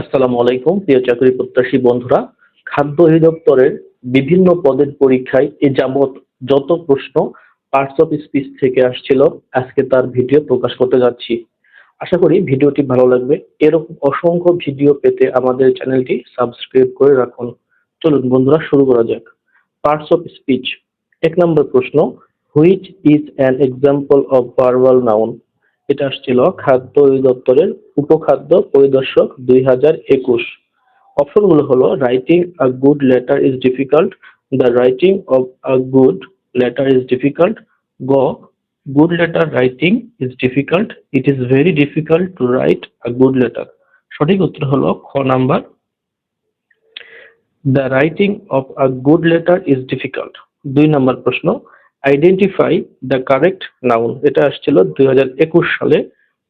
আসসালামু আলাইকুম, প্রিয় চাকরি প্রত্যাশী বন্ধুরা। খাদ্য অধিদপ্তরের বিভিন্ন পদের পরীক্ষায় এ যাবৎ যত প্রশ্ন পার্টস অফ স্পিচ থেকে আসছিল, আজকে তার ভিডিও প্রকাশ করতে যাচ্ছি। আশা করি ভিডিওটি ভালো লাগবে। এরকম অসংখ্য ভিডিও পেতে আমাদের চ্যানেলটি সাবস্ক্রাইব করে রাখুন। চলুন বন্ধুরা, শুরু করা যাক। পার্টস অফ স্পিচ এক নম্বর প্রশ্ন which is an example of verbal noun এটা আসছিল খাদ্য অধিদপ্তরের উপখাদ্য পরিদর্শক দুই হাজার একুশ। অপশনগুলো হলো writing a good letter is difficult the writing of a good letter is difficult গ good letter writing is difficult it is very difficult to write a good letter সঠিক উত্তর হলো খ number. The writing of a good letter is difficult দুই number প্রশ্ন identify the correct noun এটা আসছিল দুই হাজার একুশ সালে।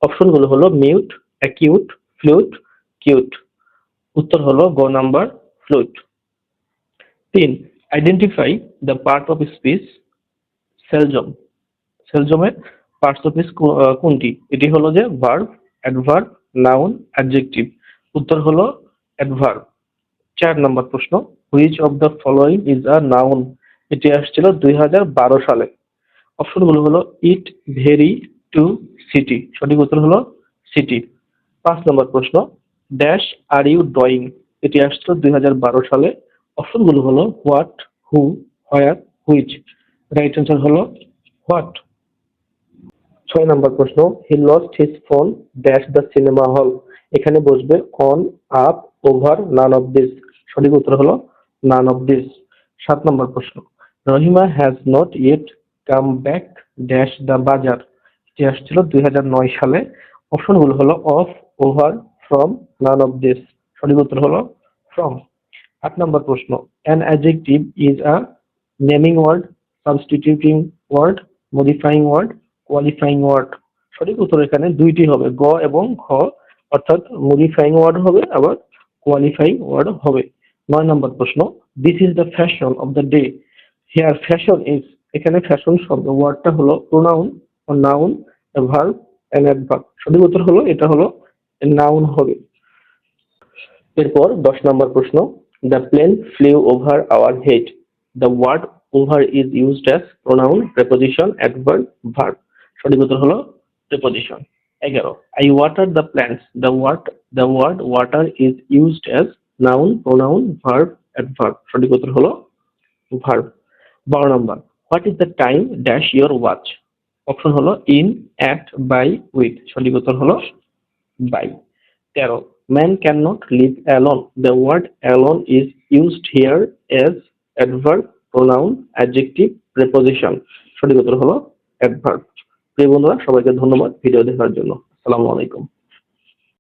অপশনগুলো হলো মিউট অ্যাকিউট ফ্লুট কিউট উত্তর হলো গ নাম্বার ফ্লুট তিন identify the part of speech সেলজম সেলজমের পার্টস অফ স্পিচ কোনটি? এটি হলো যে ভার্ব অ্যাডভার্ব নাউন অ্যাডজেক্টিভ উত্তর হলো অ্যাডভার্ব চার নম্বর প্রশ্ন which of the following is a noun এটি আসছিল দুই হাজার বারো সালে। অপশনগুলো হলো ইট ভেরি টু সিটি। সঠিক উত্তর হলো সিটি। পাঁচ নম্বর প্রশ্ন, ড্যাশ আর ইউ ড্রয়িং? এটি আসছিল দুই হাজার বারো সালে। অপশনগুলো হলো what, who, where, which? Right answer হলো হোয়াট? ছয় নম্বর প্রশ্ন, he lost his phone dash the cinema hall. এখানে বসবে on, up, over, none of this. সঠিক উত্তর হলো নান অফ দিস। সাত নম্বর প্রশ্ন Rahima has not yet come back dash the bazaar এটি আসছিল দুই হাজার নয় সালে। অপশনগুলো হলো off over from none of this সঠিক উত্তর হলো ফ্রম আট নম্বর প্রশ্ন। An adjective is a naming word substituting word modifying word qualifying word সঠিক উত্তর এখানে দুইটি হবে, গ এবং ঘ। অর্থাৎ মডিফাইং ওয়ার্ড হবে, আবার কোয়ালিফাইং ওয়ার্ড হবে। নয় নম্বর প্রশ্ন this is the fashion of the day here fashion is এখানে ফ্যাশন শব্দ ওয়ার্ডটা হলো প্রোনাউন ও নাউন ভার্ব অ্যান্ড অ্যাডভার্ব সঠিক উত্তর হলো, এটা হলো নাউন হবে। এরপর দশ নম্বর প্রশ্ন the plane flew over our head the word over is used as pronoun preposition adverb verb সঠিক উত্তর হলো প্রেপোজিশন এগারো I water the plants the word the word water is used as noun pronoun verb adverb সঠিক উত্তর হলো verb বারো number. What is the time dash your watch option হলো in at by with সঠিক উত্তর হলো by তেরো man can not live alone the word alone is used here as adverb pronoun adjective preposition সঠিক উত্তর হলো adverb প্রিয় বন্ধুরা, সবাইকে ধন্যবাদ ভিডিও দেখার জন্য। আসসালামু আলাইকুম।